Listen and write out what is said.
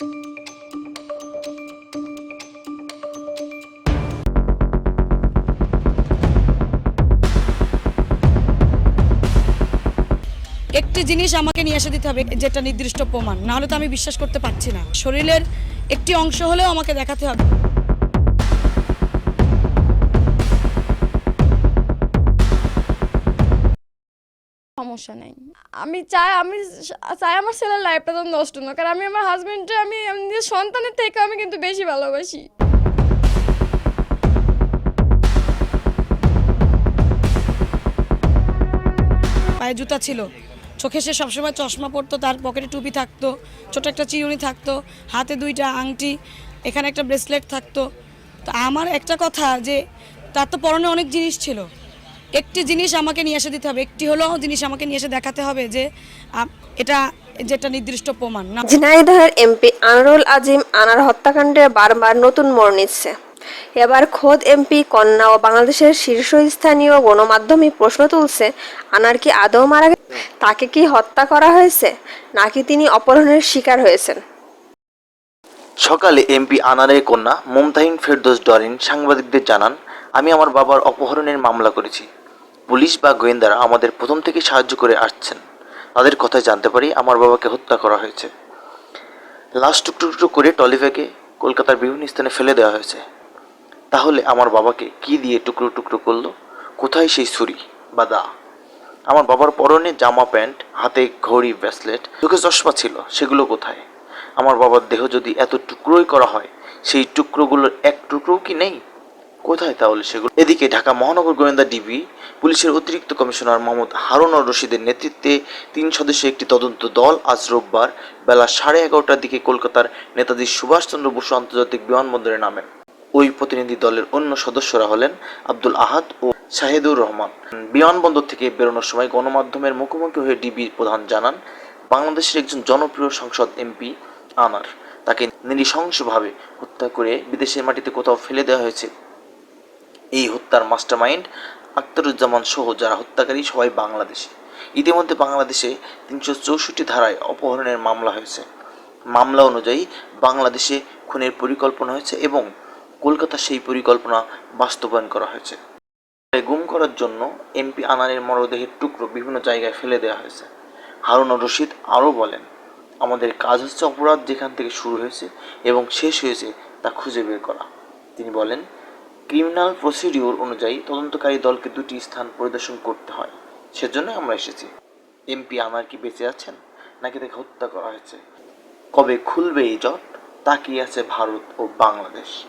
একটি জিনিস আমাকে নিয়ে এসে দিতে হবে, যেটা নির্দিষ্ট প্রমাণ। নাহলে তো আমি বিশ্বাস করতে পারছি না। শরীরের একটি অংশ হলেও আমাকে দেখাতে হবে। সমস্যা নেই। আমি চাই আমি চাই আমার ছেলের লাইফটা তো নষ্ট না, কারণ আমি আমার হাজবেন্ডে আমি আমি নিজের সন্তানের থেকে আমি কিন্তু বেশি ভালোবাসি। পায়ে জুতা ছিল। চোখে সে সবসময় চশমা পরতো, তার পকেটে টুপি থাকতো, ছোট একটা চিরুনি থাকতো, হাতে দুইটা আংটি, এখানে একটা ব্রেসলেট থাকতো। তো আমার একটা কথা যে, তার তো পরনে অনেক জিনিস ছিল। একটি জিনিস আমাকে নিয়ে এসে দিতে হবে একটি হলেও জিনিস আমাকে নিয়ে এসে দেখাতে হবে যে এটা যেটা নির্দিষ্ট প্রমাণ। না। ঝিনাইদহের এমপি আনোয়ারুল আজিম আনার হত্যাকাণ্ডে বারবার নতুন মোড় নিচ্ছে। এবার খোদ এমপি কন্যা ও বাংলাদেশের শীর্ষস্থানীয় গণমাধ্যমে প্রশ্ন তুলছে আনার কি আদৌ মারা গেছে? তাকে কি হত্যা করা হয়েছে? নাকি তিনি অপহরণের শিকার হয়েছেন? সকালে এমপি আনারের কন্যা মুমতাহিন ফেরদৌস ডরিন সাংবাদিকদের জানান আমি আমার বাবার অপহরণের মামলা করেছি। পুলিশ বা গোয়েন্দারা আমাদের প্রথম থেকে সাহায্য করে আসছেন। তাদের কথায় জানতে পারি আমার বাবাকে হত্যা করা হয়েছে। লাশ টুকরো করে টলিব্যাগে কলকাতার বিভিন্ন স্থানে ফেলে দেওয়া হয়েছে। তাহলে আমার বাবাকে কি দিয়ে টুকরো টুকরো করল? কোথায় সেই ছুরি বা দা? আমার বাবার পরনে জামা প্যান্ট, হাতে ঘড়ি, ব্রেসলেট, চোখে চশমা ছিল, সেগুলো কোথায়? আমার বাবার দেহ যদি এত টুকরোই করা হয়, সেই টুকরোগুলোর এক টুকরোও কি নেই? কোথায় তাহলে সেগুলো? এদিকে ঢাকা মহানগর গোয়েন্দা ডিবি, পুলিশের অতিরিক্ত কমিশনার মোহাম্মদ হারুন রশিদের নেতৃত্বে তিন সদস্য একটি তদন্ত দল আজ রোববার বেলা সাড়ে এগারোটার দিকে কলকাতার নেতাজি সুভাষচন্দ্র বসু আন্তর্জাতিক বিমানবন্দরে নামেন। ওই প্রতিনিধি দলের অন্য সদস্যরা হলেন আব্দুল আহাদ ও শাহিদুর রহমান। বিমানবন্দর থেকে বেরোনোর সময় গণমাধ্যমের মুখোমুখি হয়ে ডিবি প্রধান জানান, বাংলাদেশের একজন জনপ্রিয় সংসদ এমপি আনার। তাকে নৃশংসভাবে হত্যা করে বিদেশের মাটিতে কোথাও ফেলে দেওয়া হয়েছে। এই হত্যার মাস্টারমাইন্ড আখতারুজ্জামান সহ যারা হত্যাকারী, সবাই বাংলাদেশে। ইতিমধ্যে বাংলাদেশে তিনশো চৌষট্টি ধারায় অপহরণের মামলা হয়েছে। মামলা অনুযায়ী বাংলাদেশে খুনের পরিকল্পনা হয়েছে এবং কলকাতা সেই পরিকল্পনা বাস্তবায়ন করা হয়েছে। গুম করার জন্য এমপি আনারের মরদেহের টুকরো বিভিন্ন জায়গায় ফেলে দেওয়া হয়েছে। হারুন রশিদ আরও বলেন, আমাদের কাজ হচ্ছে অপরাধ যেখান থেকে শুরু হয়েছে এবং শেষ হয়েছে তা খুঁজে বের করা। তিনি বলেন ক্রিমিনাল প্রসিডিওর অনুযায়ী তদন্তকারী দলকে দুটি স্থান পরিদর্শন করতে হয়। সেজন্য আমরা এসেছি। এমপি আমার কি বেঁচে আছেন? নাকি তাকে হত্যা করা হয়েছে? কবে খুলবে এই জট? তাকিয়ে আছে ভারত ও বাংলাদেশ।